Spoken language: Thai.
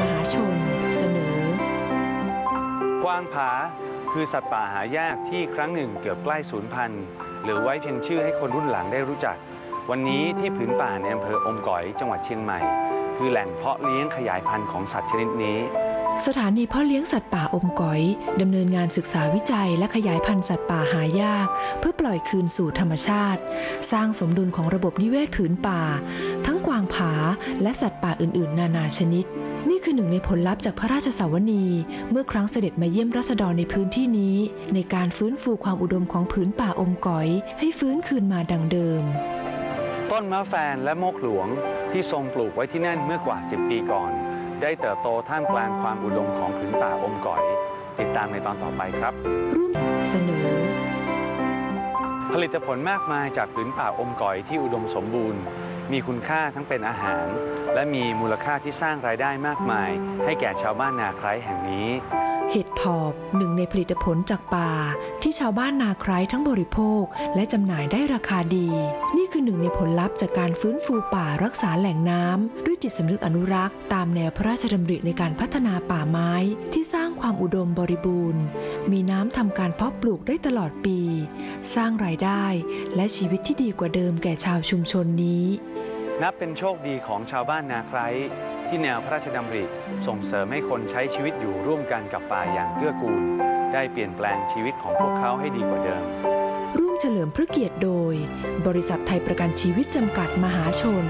มหาชน เสนอกวางผาคือสัตว์ป่าหายากที่ครั้งหนึ่งเกือบใกล้สูญพันธุ์ หรือไว้เพียงชื่อให้คนรุ่นหลังได้รู้จัก วันนี้ที่ผืนป่าในอำเภออมก๋อยจังหวัดเชียงใหม่ คือแหล่งเพาะเลี้ยงขยายพันธุ์ของสัตว์ชนิดนี้ สถานีเพ่อเลี้ยงสัตว์ป่าอมก๋อยดำเนินงานศึกษาวิจัยและขยายพันธุ์สัตว์ป่าหายาก เพื่อปล่อยคืนสู่ธรรมชาติ สร้างสมดุลของระบบนิเวศผืนป่า ทั้งกวางผาและสัตว์ป่าอื่น ๆ นานาชนิด นี่คือหนึ่งในผลลัพธ์จากพระราชสาวนีเมื่อครั้งเสด็จมาเยี่ยมรัษฎรในพื้นที่นี้ ในการฟื้นฟูความอุดมของผืนป่าอมก๋อย ให้ฟื้นคืนมาดังเดิม ต้นมะแฟนและโมกหลวงที่ทรงปลูกไว้ที่นั่นเมื่อกว่า 10 ปีก่อน ได้เติบโตท่ามกลางความอุดมของผืนป่าอมก๋อย ติดตามในตอนต่อไปครับร่วมเสนอ ผลิตผลมากมายจากผืนป่าอมก๋อยที่อุดมสมบูรณ์ มีคุณค่าทั้งเป็นอาหาร และมีมูลค่าที่สร้างรายได้มากมาย ให้แก่ชาวบ้านนาไคร้แห่งนี้ เห็ดถอบหนึ่งในผลิตผลจากป่า ที่ชาวบ้านนาไคร้ทั้งบริโภค และจำหน่ายได้ราคาดี นี่คือหนึ่งในผลลัพธ์จากการฟื้นฟูป่ารักษาแหล่งน้ำด้วยจิตสำนึกอนุรักษ์ ตามแนวพระราชดำริในการพัฒนาป่าไม้ที่สร้างความอุดมบริบูรณ์ มีน้ำทำการเพาะปลูกได้ตลอดปี สร้างรายได้และชีวิตที่ดีกว่าเดิมแก่ชาวชุมชนนี้ นับเป็นโชคดีของชาวบ้านนาไคร้ ที่แนวพระราชดำริส่งเสริมให้คนใช้ชีวิตอยู่ร่วมกันกับป่าอย่างเกื้อกูล ได้เปลี่ยนแปลงชีวิตของพวกเขาให้ดีกว่าเดิม ร่วมเฉลิมพระเกียรติโดย บริษัทไทยประกันชีวิตจำกัดมหาชน